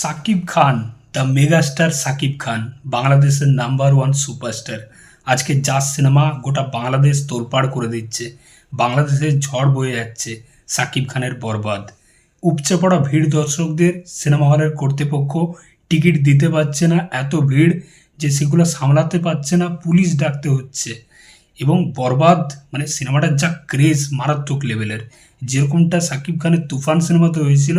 Shakib Khan, the megastar Shakib Khan, বাংলাদেশের number one superstar. আজকে জাস cinema গোটা বাংলাদেশ তোলপাড় করে দিচ্ছে। বাংলাদেশের ঝড় বয়ে যাচ্ছে সাকিব খানের বরবাদ। উপচে পড়া ভিড় দর্শকদের সিনেমা হলের কর্তৃপক্ষ টিকিট দিতে পারছে না, এত ভিড় যে সেগুলো সামলাতে পারছে না, পুলিশ ডাকতে হচ্ছে। এবং বরবাদ মানে সিনেমাটার যা ক্রেজ মারাত্মক লেভেলের যেরকমটা সাকিব খানের তুফান সিনেমাতে হয়েছিল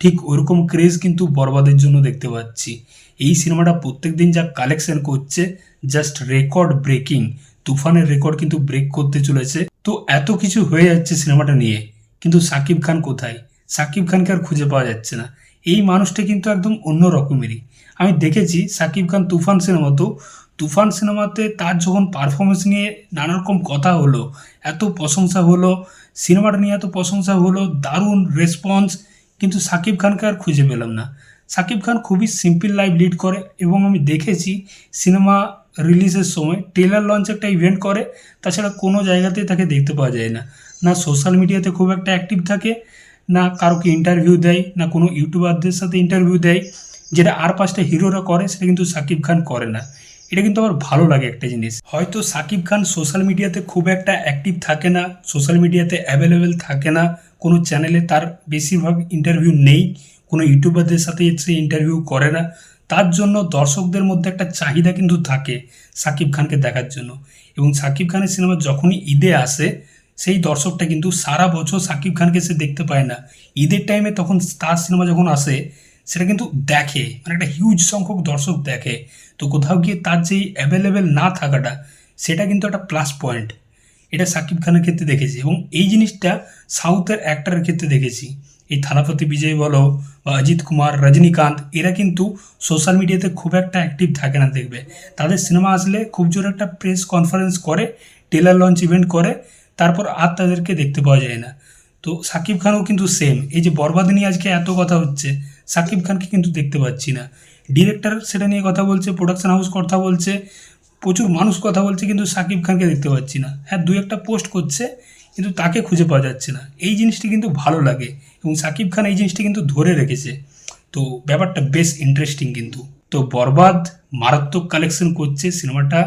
ঠিক ওরকম ক্রেজ কিন্তু বরবাদের জন্য দেখতে পাচ্ছি। এই সিনেমাটা প্রত্যেক দিন যা কালেকশন করছে জাস্ট রেকর্ড ব্রেকিং তুফানের রেকর্ড কিন্তু ব্রেক করতে চলেছে। তো এত কিছু হয়ে যাচ্ছে সিনেমাটা নিয়ে। কিন্তু সাকিব খান কোথায়? সাকিব খানকে আর খুঁজে পাওয়া যাচ্ছে না। এই মানুষটা কিন্তু একদম অন্য রকমেরই। আমি দেখেছি সাকিব খান তুফান সিনেমাতেও তুফান সিনেমাতে তার যখন পারফরমেন্স নিয়ে নানা রকম কথা হলো, এত প্রশংসা হলো, সিনেমাটা নিয়ে এত প্রশংসা হলো, দারুণ রেসপন্স কিন্তু সাকিব খানকে আর খুঁজে পেলাম না। সাকিব খান খুবই সিম্পল লাইফ লিড করে এবং আমি দেখেছি সিনেমা রিলিজের সময় টেলার লঞ্চ একটা ইভেন্ট করে, তাছাড়া কোনো জায়গাতেই তাকে দেখতে পাওয়া যায় না। না সোশ্যাল মিডিয়াতে খুব একটা অ্যাক্টিভ থাকে, না কারোকে ইন্টারভিউ দেয়, না কোনো ইউটিউবারদের সাথে ইন্টারভিউ দেয়, যেটা আর পাঁচটা হিরোরা করে, সেটা কিন্তু সাকিব খান করে না। এটা কিন্তু আমার ভালো লাগে একটা জিনিস। হয়তো সাকিব খান সোশ্যাল মিডিয়াতে খুব একটা অ্যাক্টিভ থাকে না সোশ্যাল মিডিয়াতে অ্যাভেলেবেল থাকে না কোনো চ্যানেলে তার বেশিরভাগ ইন্টারভিউ নেই, কোনো ইউটিউবারদের সাথে সে ইন্টারভিউ করে না। তার জন্য দর্শকদের মধ্যে একটা চাহিদা কিন্তু থাকে সাকিব খানকে দেখার জন্য। এবং সাকিব খানের সিনেমা যখনই ঈদে আসে, সেই দর্শকটা কিন্তু সারা বছর সাকিব খানকে সে দেখতে পায় না। ঈদের টাইমে তখন তার সিনেমা যখন আসে, সেটা কিন্তু দেখে মানে একটা হিউজ সংখ্যক দর্শক দেখে। তো কোথাও গিয়ে তার যেই অ্যাভেলেবেল না থাকাটা, সেটা কিন্তু একটা প্লাস পয়েন্ট এটা সাকিব খানের ক্ষেত্রে দেখেছি এবং এই জিনিসটা সাউথের অ্যাক্টারের ক্ষেত্রে দেখেছি। এই থালাপতি বিজয় বলো বা অজিত কুমার, রজনীকান্ত, এরা কিন্তু সোশ্যাল মিডিয়াতে খুব একটা অ্যাক্টিভ থাকে না দেখবে। তাদের সিনেমা আসলে খুব জোর একটা প্রেস কনফারেন্স করে টেলার লঞ্চ ইভেন্ট করে, তারপর আর তাদেরকে দেখতে পাওয়া যায় না। তো সাকিব খানও কিন্তু সেম এই যে বরবাদ নিয়ে আজকে এত কথা হচ্ছে, সাকিব খানকে কিন্তু দেখতে পাচ্ছি না। ডিরেক্টর সেটা নিয়ে কথা বলছে প্রোডাকশন হাউস কথা বলছে প্রচুর মানুষ কথা বলছে, কিন্তু সাকিব খানকে দেখতে পাচ্ছি না। হ্যাঁ দু একটা পোস্ট করছে, কিন্তু তাকে খুঁজে পাওয়া যাচ্ছে না। এই জিনিসটি কিন্তু ভালো লাগে এবং সাকিব খান এই জিনিসটি কিন্তু ধরে রেখেছে। তো ব্যাপারটা বেশ ইন্টারেস্টিং কিন্তু। তো বরবাদ, মারাত্মক কালেকশন করছে, সিনেমাটা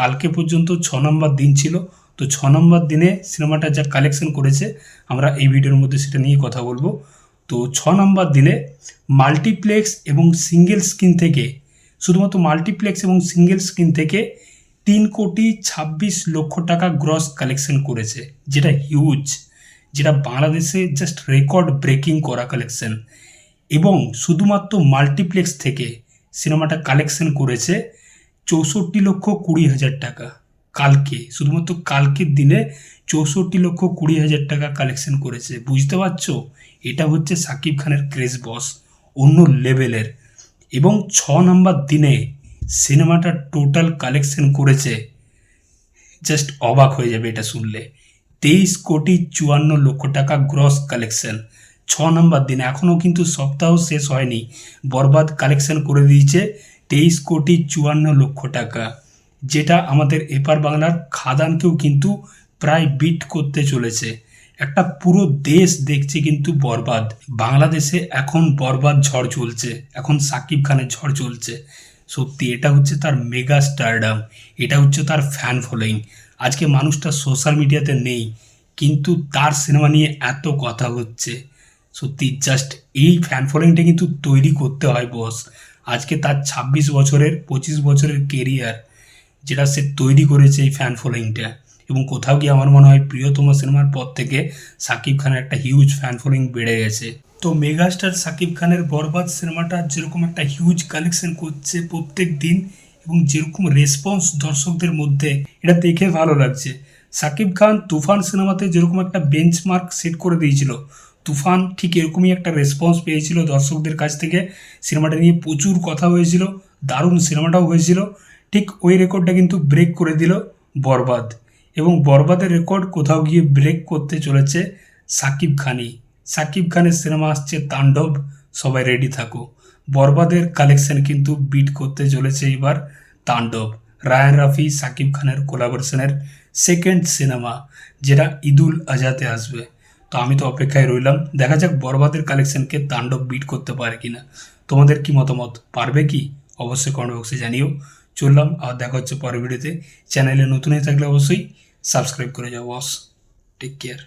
কালকে পর্যন্ত ছ নম্বর দিন ছিল। তো ছ নম্বর দিনে সিনেমাটা যা কালেকশন করেছে, আমরা এই ভিডিওর মধ্যে সেটা নিয়ে কথা বলব। তো ছ নম্বর দিনে মাল্টিপ্লেক্স এবং সিঙ্গেল স্ক্রিন থেকে শুধুমাত্র মাল্টিপ্লেক্স এবং সিঙ্গেল স্ক্রিন থেকে তিন কোটি ছাব্বিশ লক্ষ টাকা গ্রস কালেকশন করেছে, যেটা হিউজ যেটা বাংলাদেশে জাস্ট রেকর্ড ব্রেকিং করা কালেকশন এবং শুধুমাত্র মাল্টিপ্লেক্স থেকে সিনেমাটা কালেকশন করেছে চৌষট্টি লক্ষ কুড়ি হাজার টাকা। কালকে, শুধুমাত্র কালকের দিনে চৌষট্টি লক্ষ কুড়ি হাজার টাকা কালেকশন করেছে। বুঝতে পারছ? এটা হচ্ছে সাকিব খানের ক্রেজ বস অন্য লেভেলের এবং ছ নম্বর দিনে সিনেমাটা টোটাল কালেকশন করেছে। জাস্ট অবাক হয়ে যাবে এটা শুনলে। তেইশ কোটি চুয়ান্ন লক্ষ টাকা গ্রস কালেকশন ছ নম্বর দিন এখনও কিন্তু সপ্তাহ শেষ হয়নি। বরবাদ কালেকশন করে দিয়েছে তেইশ কোটি চুয়ান্ন লক্ষ টাকা। যেটা আমাদের এপার বাংলার খাদানকেও কিন্তু প্রায় বিট করতে চলেছে। একটা পুরো দেশ দেখছে কিন্তু বরবাদ। বাংলাদেশে এখন বরবাদ ঝড় চলছে। এখন সাকিব খানের ঝড় চলছে। সত্যি, এটা হচ্ছে তার মেগা স্টারডাম এটা হচ্ছে তার ফ্যান ফলোয়িং আজকে মানুষটা সোশ্যাল মিডিয়াতে নেই, কিন্তু তার সিনেমা নিয়ে এত কথা হচ্ছে। সত্যি জাস্ট এই ফ্যান ফলোয়িংটা কিন্তু তৈরি করতে হয় বস আজকে তার ছাব্বিশ বছরের, পঁচিশ বছরের কেরিয়ার যেটা সে তৈরি করেছে এই ফ্যান ফলোয়িংটা এবং কোথাও গিয়ে আমার মনে হয় প্রিয়তম সিনেমার পর থেকে সাকিব খানের একটা হিউজ ফ্যান ফলোয়িং বেড়ে গেছে। তো মেগাস্টার সাকিব খানের বরবাদ সিনেমাটা যেরকম একটা হিউজ কালেকশন করছে প্রত্যেক দিন এবং যেরকম রেসপন্স দর্শকদের মধ্যে, এটা দেখে ভালো লাগছে। সাকিব খান তুফান সিনেমাতে যেরকম একটা বেঞ্চমার্ক সেট করে দিয়েছিল, তুফান ঠিক এরকমই একটা রেসপন্স পেয়েছিল দর্শকদের কাছ থেকে। সিনেমাটা নিয়ে প্রচুর কথা হয়েছিল, দারুণ সিনেমাটাও হয়েছিল, ঠিক ওই রেকর্ডটা কিন্তু ব্রেক করে দিল বরবাদ। এবং বরবাদের রেকর্ড কোথাও গিয়ে ব্রেক করতে চলেছে সাকিব খানই। সাকিব খানের সিনেমা আসছে তাণ্ডব, সবাই রেডি থাকো বরবাদের কালেকশন কিন্তু বিট করতে চলেছে এবার তাণ্ডব। রায়ান রাফি, সাকিব খানের কোলাবোরেশনের সেকেন্ড সিনেমা যেটা ঈদুল আজাতে আসবে। তো আমি তো অপেক্ষায় রইলাম, দেখা যাক বরবাদের কালেকশনকে তাণ্ডব বিট করতে পারে কিনা। তোমাদের কি মতামত, পারবে কি? অবশ্যই কমেন্ট বক্সে জানিও। চললাম, আর দেখা হচ্ছে পরের ভিডিওতে। চ্যানেলে নতুন হয়ে থাকলে অবশ্যই সাবস্ক্রাইব করে যাও বস টেক কেয়ার